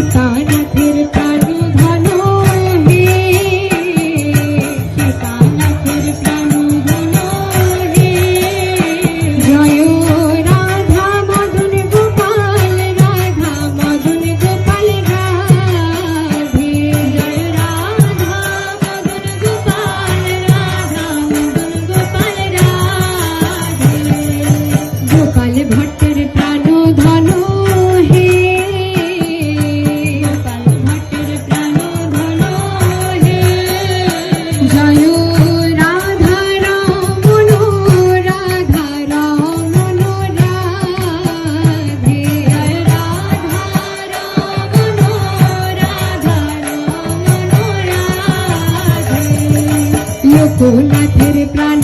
time. লোকনাথের প্রাণ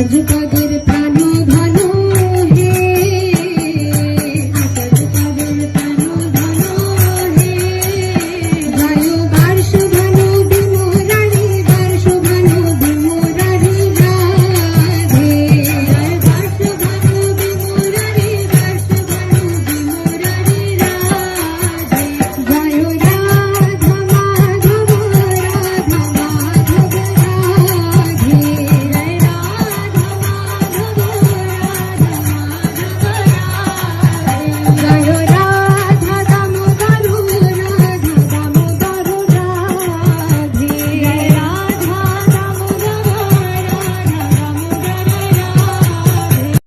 কাদের